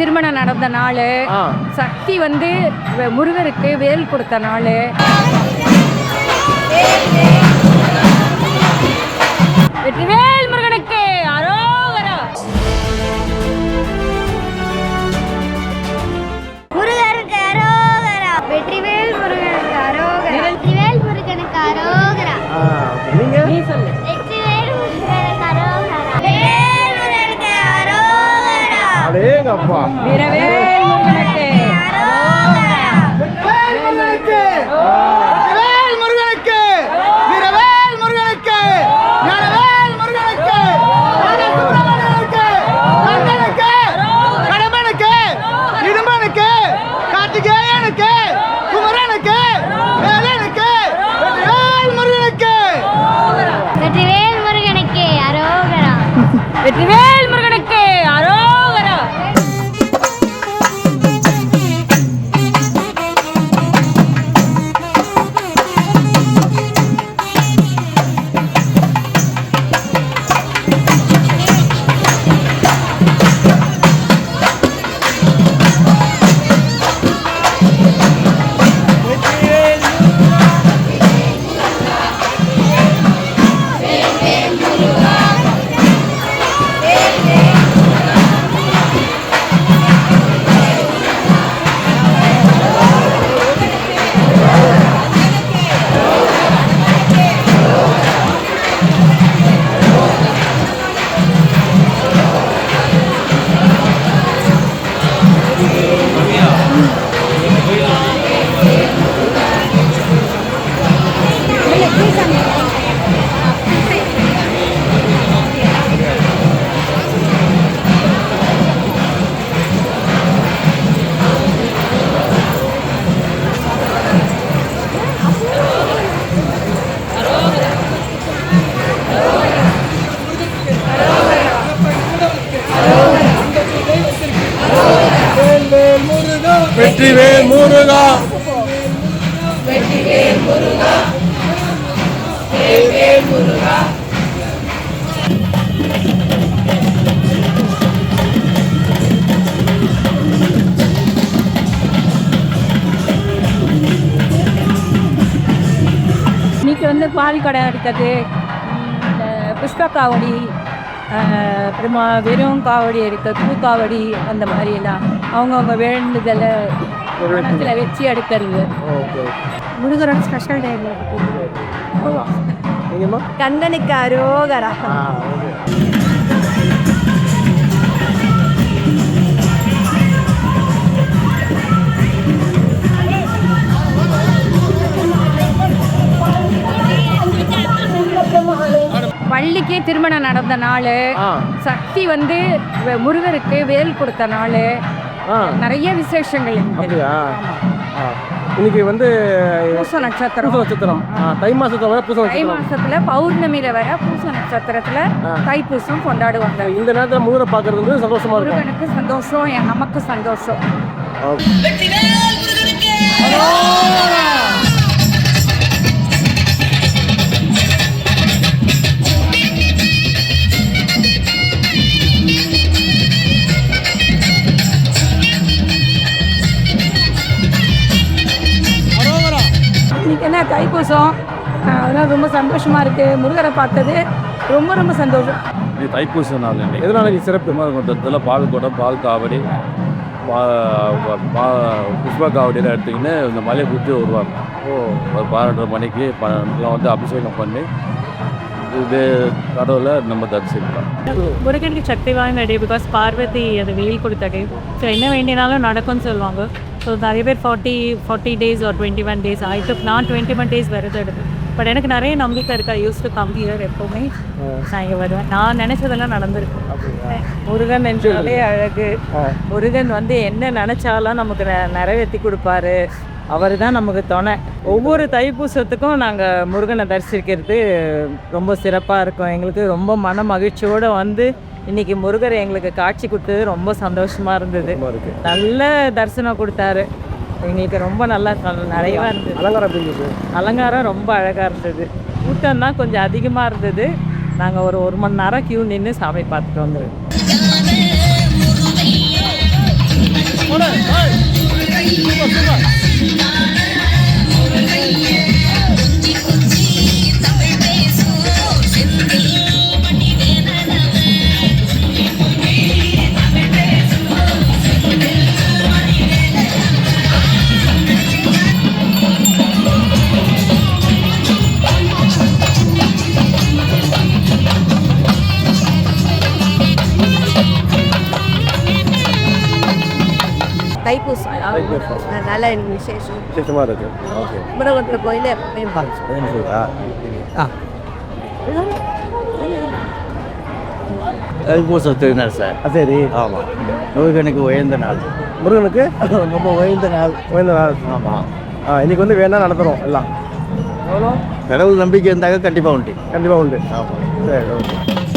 திருமணம் நடந்த நாள் சக்தி வந்து முருகருக்கு வேல் கொடுத்த நாள். வெற்றிவேல் வேலனுக்கு. வேல் முருகனுக்கு. வெற்றிவேல் இன்னைக்கு வந்து பால் கடை எடுத்தது இந்த புஷ்ப காவடி அப்புறமா வெறும் காவடி எடுக்க பூ காவடி அந்த மாதிரி எல்லாம் அவங்கவுங்க வேண்டுதலை மனத்தில் வச்சு எடுக்கிறது. முருகரோட ஸ்பெஷல் டே நீங்கம்மா கந்தனுக்கு அரோகரா. வள்ளிக்கே திருமணம் நடந்த நாள் சக்தி வந்து முருகருக்கு வேல் கொடுத்த நாள் நிறைய விசேஷங்கள். அப்படியா? இன்னைக்கு வந்து பூச நட்சத்திரம். பூச நட்சத்திரம். தை மாசத்துல வர பூச தை நட்சத்திரம். மாசத்துல பௌர்ணமியில வர பூச நட்சத்திரத்துல. தைப்பூசம் கொண்டாடுவாங்க. இந்த நேரத்தில் முருகரை பார்க்கறது வந்து சந்தோஷமா இருக்கும். முருகனுக்கு சந்தோஷம் என் நமக்கு சந்தோஷம். ஓகே. இன்னைக்கு என்ன தைப்பூசம்? அதெல்லாம் ரொம்ப சந்தோஷமா இருக்கு. முருகரை பார்த்தது ரொம்ப ரொம்ப சந்தோஷம். இது தைப்பூச நாள் இன்னைக்கு. எதனால நீ சிறப்பு? குமரகுண்டத்தில் பால் குடம் பால் காவடி பா புஷ்ப காவடியெல்லாம் எடுத்திங்கன்னு இந்த மலையை சுற்றி வருவாங்க. ஓ. ஒரு பன்னெண்டரை மணிக்கு பன்னெண்டுலாம் வந்து அபிஷேகம் பண்ணி இது கடவுளை நம்ம தரிசிக்கலாம். முருகனுக்கு சக்தி வாய்ந்த டே பிகாஸ் பார்வதி அது வெயில் கொடுத்த டே ஸோ என்ன வேண்டினாலும் நடக்கும்னு சொல்லுவாங்க. ஸோ நிறைய பேர் ஃபார்ட்டி ஃபார்ட்டி டேஸ் ஒரு டுவெண்ட்டி ஒன் டேஸ் ஆயிட்டு நான் டுவெண்ட்டி ஒன் டேஸ் விரதம். எடுப்பேன் பட் எனக்கு நிறைய நம்பிக்கை இருக்கா. யூஸ் டு கம் ஹியர் எப்போவுமே. நான் இங்கே வருவேன். நான் நினச்சதெல்லாம் நடந்திருக்கு. முருகன் என்றாலே அழகு. முருகன் வந்து என்ன நினைச்சாலும் நமக்கு நெ- நிறைவேத்தி கொடுப்பாரு. அவர் தான் நமக்கு துணை. ஒவ்வொரு தைப்பூசத்துக்கும் நாங்கள் முருகனை தரிசிக்கிறது ரொம்ப சிறப்பாக இருக்கும். எங்களுக்கு ரொம்ப மன மகிழ்ச்சியோடு வந்து இன்னைக்கு முருகர் எங்களுக்கு காட்சி கொடுத்தது ரொம்ப சந்தோஷமாக இருந்தது. நல்ல தரிசனம் கொடுத்தாரு. எங்களுக்கு ரொம்ப நல்லா நிறையவா இருந்தது. அலங்காரம் அலங்காரம் ரொம்ப அழகாக இருந்தது. கூட்டம் தான் கொஞ்சம் அதிகமாக இருந்தது. நாங்கள் ஒரு ஒரு மணி நேரம் கியூ நின்று சாமி பார்த்துட்டு வந்துருக்கோம் தைப்பூசம். நல்ல விசேஷம். விசேஷமாக இருக்கு. ஓகே. குமரகுண்டத்தில் கோயில் தைப்பூச திருநாள் சார். ஆ சரி. ஆமாம் முருகனுக்கு உயர்ந்த நாள். முருகனுக்கு? ரொம்ப உயர்ந்த நாள். உயர்ந்த நாள். ஆமாம் ஆ இன்னைக்கு வந்து வேணா நடத்துகிறோம் எல்லாம். கடவுள் நம்பிக்கை இருந்தாக்க கண்டிப்பாக உண்டு. கண்டிப்பாக உண்டு. ஆமாம் சரி ஓகே.